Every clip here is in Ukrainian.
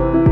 Thank you.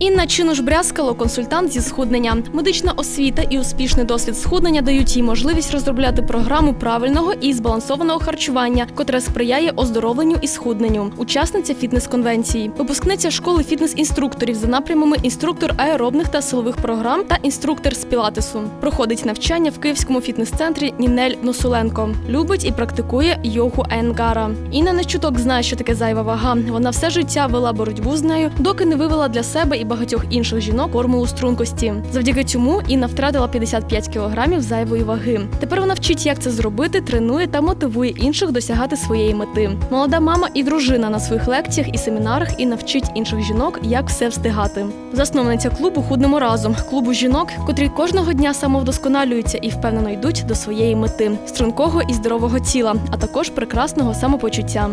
Інна Чинуш Брязкало, консультант зі схуднення. Медична освіта і успішний досвід схуднення дають їй можливість розробляти програму правильного і збалансованого харчування, котре сприяє оздоровленню і схудненню. Учасниця фітнес-конвенції, випускниця школи фітнес-інструкторів за напрямами інструктор аеробних та силових програм та інструктор з пілатесу. Проходить навчання в київському фітнес-центрі Нінель Носуленко. Любить і практикує йогу Енгара. Інна не чуток знає, що таке зайва вага. Вона все життя вела боротьбу з нею, доки не вивела для себе і багатьох інших жінок формулу стрункості. Завдяки цьому Інна втратила 55 кілограмів зайвої ваги. Тепер вона вчить, як це зробити, тренує та мотивує інших досягати своєї мети. Молода мама і дружина на своїх лекціях і семінарах і навчить інших жінок, як все встигати. Засновниця клубу Худнемо разом клубу жінок, котрі кожного дня самовдосконалюються і впевнено йдуть до своєї мети стрункого і здорового тіла, а також прекрасного самопочуття.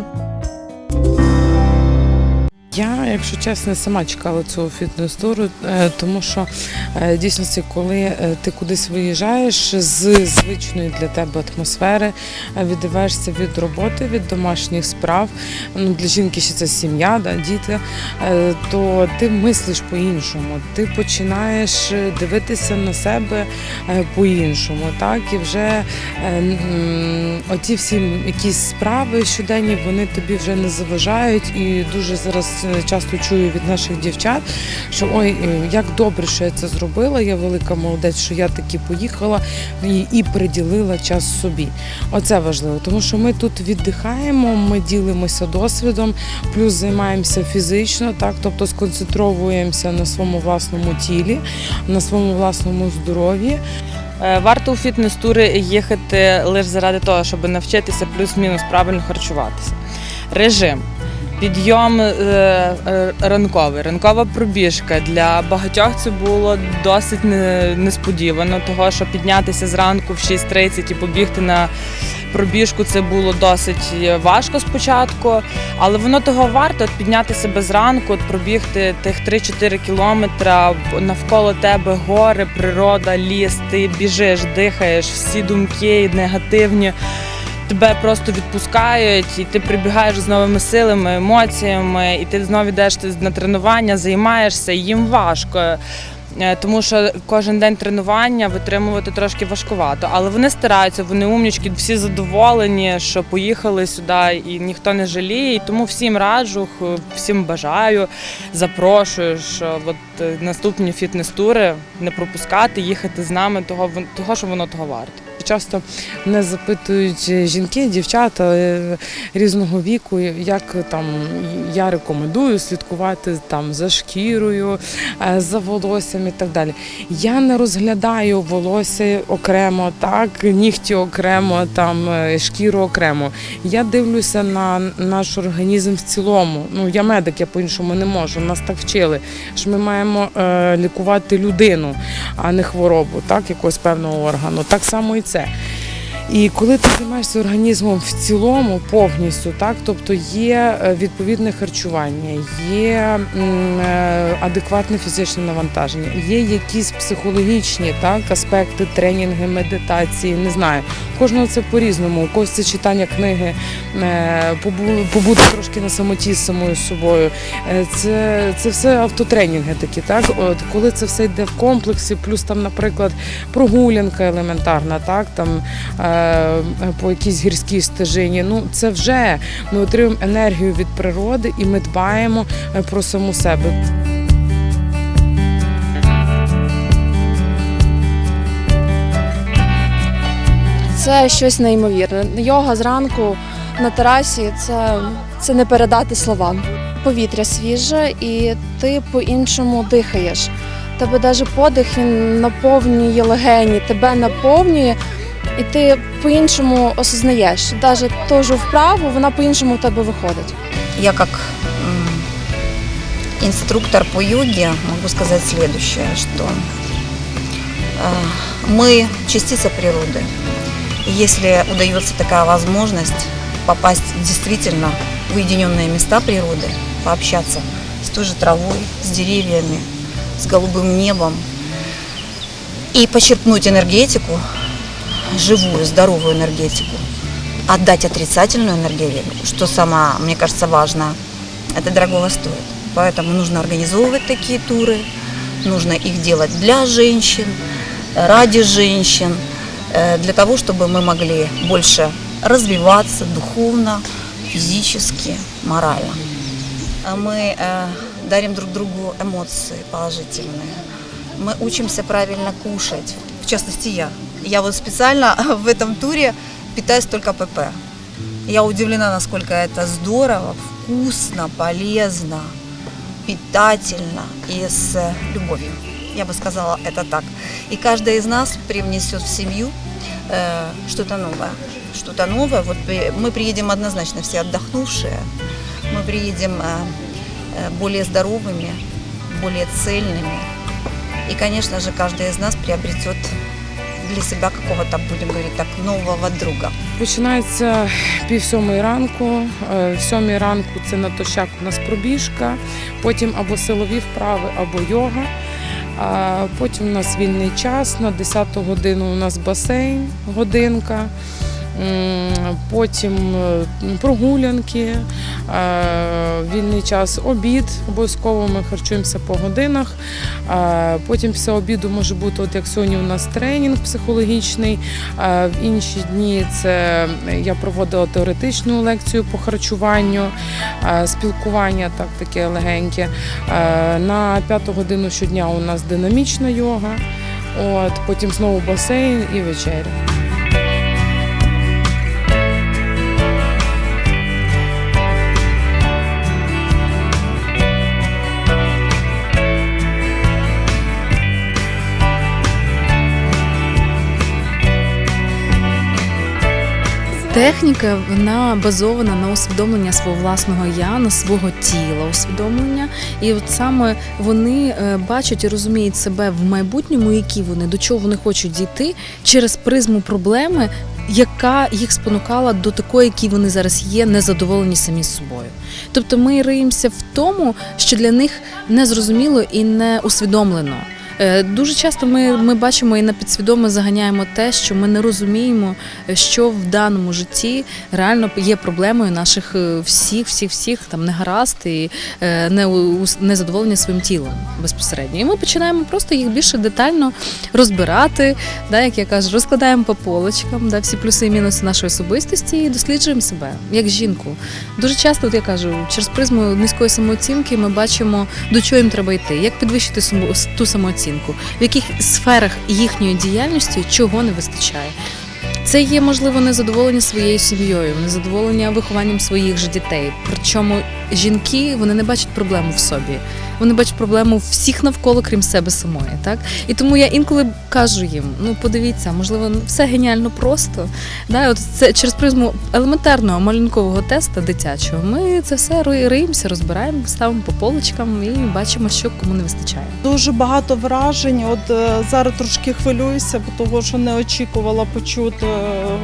Я, якщо чесно, сама чекала цього фітнес-туру, е, тому що е, в дійсності, коли е, ти кудись виїжджаєш з звичної для тебе атмосфери, е, від роботи, від домашніх справ. Ну для жінки ще це сім'я, да, діти, то ти мислиш по-іншому. Ти починаєш дивитися на себе по-іншому. Так і вже оті всі якісь справи щоденні, вони тобі вже не заважають. І дуже зараз часто чую від наших дівчат, що ой, е, як добре, що я це зробила. Я велика молодець, що я таки поїхала і, і приділила час собі. Оце важливо, тому що ми тут віддихаємо, ми ділимося досвідом, плюс займаємося фізично, так, тобто сконцентровуємося на своєму власному тілі, на своєму власному здоров'ї. Е, Варто у фітнес-тури їхати лише заради того, щоб навчитися плюс-мінус правильно харчуватися. Режим. Підйом е, е, ранковий, ранкова пробіжка. Для багатьох це було досить несподівано, того що піднятися зранку в 6.30 і побігти на пробіжку це було досить важко спочатку, але воно того варто от підняти себе зранку, от пробігти тих 3-4 кілометра, навколо тебе гори, природа, ліс, ти біжиш, дихаєш, всі думки негативні. Тебе просто відпускають, і ти прибігаєш з новими силами, емоціями, і ти знову йдеш на тренування, займаєшся, і їм важко. Е, Тому що кожен день тренування витримувати трошки важкувато. Але вони стараються, вони умнічки, всі задоволені, що поїхали сюди, і ніхто не жаліє. І тому всім раджу, всім бажаю, запрошую, що от е, наступні фітнес-тури не пропускати, їхати з нами, того, того що воно того варто. Часто мене запитують жінки, дівчата е, різного віку, як там я рекомендую слідкувати там за шкірою, е, за волоссям і так далі. Я не розглядаю волосся окремо, так, нігті окремо, там е, шкіру окремо. Я дивлюся на наш організм в цілому. Ну я медик, я по-іншому не можу. Нас так вчили, що ми маємо е, лікувати людину, а не хворобу, так, якогось певного органу. Так само і це. І коли ти займаєшся організмом в цілому повністю, так тобто є е, відповідне харчування, є е, адекватне фізичне навантаження, є якісь психологічні так аспекти, тренінги, медитації, не знаю. Кожного це по-різному. У когось це читання книги, е, побу- побути трошки на самоті з самою собою. Е, Це, це все автотренінги такі, так от коли це все йде в комплексі, плюс там, наприклад, прогулянка елементарна, так там е, по якійсь гірській стежині. Ну це вже ми отримуємо енергію від природи і ми дбаємо про саму себе. Це щось неймовірне. Йога зранку на терасі це, це не передати словам. Повітря свіже, і ти по-іншому дихаєш. Тебе навіть подих він наповнює легені, тебе наповнює, і ти по-іншому осознаєш. Навіть ту ж вправу вона по-іншому в тебе виходить. Я как м, инструктор по йоге могу сказать следующее, что э, мы частица природы. Если удается такая возможность попасть действительно в уединенные места природы, пообщаться с той же травой, с деревьями, с голубым небом, и почерпнуть энергетику, живую, здоровую энергетику, отдать отрицательную энергию, что самое, мне кажется, важно, это дорогого стоит. Поэтому нужно организовывать такие туры, нужно их делать для женщин, ради женщин, для того, чтобы мы могли больше развиваться духовно, физически, морально. А Мы э, дарим друг другу эмоции положительные. Мы учимся правильно кушать. В частности, я. Я вот специально в этом туре питаюсь только ПП. Я удивлена, насколько это здорово, вкусно, полезно, питательно и с э, любовью. Я бы сказала это так. И каждая из нас привнесет в семью э, что-то новое. Что-то новое. Вот при- мы приедем однозначно все отдохнувшие. Мы приедем э, э, более здоровыми, более цельными. И, конечно же, каждый из нас приобретет для себя какого-то, будем говорить так, нового друга. Починається пів сьомої ранку. Е, В сьомій ранку це натощак у нас пробіжка, потім або силові вправи, або йога. А потім у нас вільний час. На 10 годину у нас басейн, годинка. Потім е, прогулянки, е, вільний час, обід. Обов'язково ми харчуємося по годинах. Е, Потім після обіду може бути, от як сьогодні у нас тренінг психологічний. В інші дні це я проводила теоретичну лекцію по харчуванню, спілкування так таке легеньке. На п'яту годину щодня у нас динамічна йога. От, потім знову басейн і вечеря. Техніка вона базована на усвідомлення свого власного я, на свого тіла усвідомлення. І от саме вони е, бачать і розуміють себе в майбутньому, які вони до чого вони хочуть дійти через призму проблеми, яка їх спонукала до такої, які вони зараз є, незадоволені самі собою. Тобто ми риємося в тому, що для них незрозуміло і не усвідомлено. Е, Дуже часто ми, ми бачимо і на підсвідомо заганяємо те, що ми не розуміємо, що в даному житті реально є проблемою наших е, всіх, всіх, всіх там негаразд і е, незадоволення своїм тілом безпосередньо. І ми починаємо просто їх більше детально розбирати, да, як я кажу, розкладаємо по полочкам, да, всі плюси і мінуси нашої особистості і досліджуємо себе як жінку. Дуже часто, от я кажу, через призму низької самооцінки ми бачимо, до чого їм треба йти, як підвищити ту самооцінку, в яких сферах їхньої діяльності чого не вистачає. Це є можливо незадоволення своєю сім'єю, незадоволення вихованням своїх же дітей. Причому жінки вони не бачать проблему в собі. Вони бачать проблему всіх навколо, крім себе самої. Так і тому я інколи кажу їм: ну подивіться, можливо, все геніально просто. Да, от це через призму елементарного малюнкового теста дитячого. Ми це все ри- риємося, розбираємо, ставимо по полочкам і бачимо, що кому не вистачає. Дуже багато вражень. От е, зараз трошки хвилююся, бо того, що не очікувала почути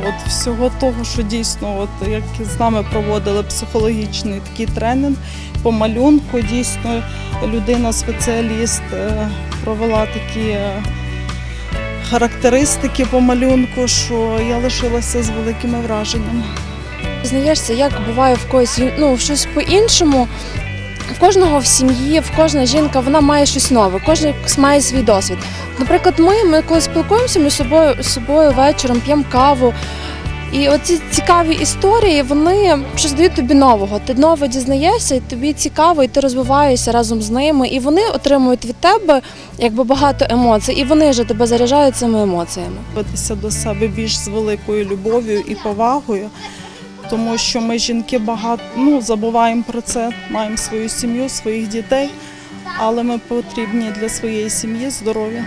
от всього того, що дійсно, от як з нами проводили психологічний такий тренінг по малюнку. Дійсно, людина-спеціаліст е, провела такі. е, Характеристики по малюнку, що я лишилася з великими враженнями. Знаєшся, як буває в когось ну, щось по-іншому. В кожного в сім'ї, в кожна жінка вона має щось нове, кожен має свій досвід. Наприклад, ми, ми коли спілкуємося, з собою, собою вечором п'ємо каву. І оці цікаві історії, вони щось дають тобі нового. Ти нове дізнаєшся, і тобі цікаво, і ти розвиваєшся разом з ними. І вони отримують від тебе якби багато емоцій, і вони вже тебе заряджають цими емоціями. ставитися до себе більш з великою любов'ю і повагою, тому що ми жінки багато ну, забуваємо про це, маємо свою сім'ю, своїх дітей, але ми потрібні для своєї сім'ї здоров'я.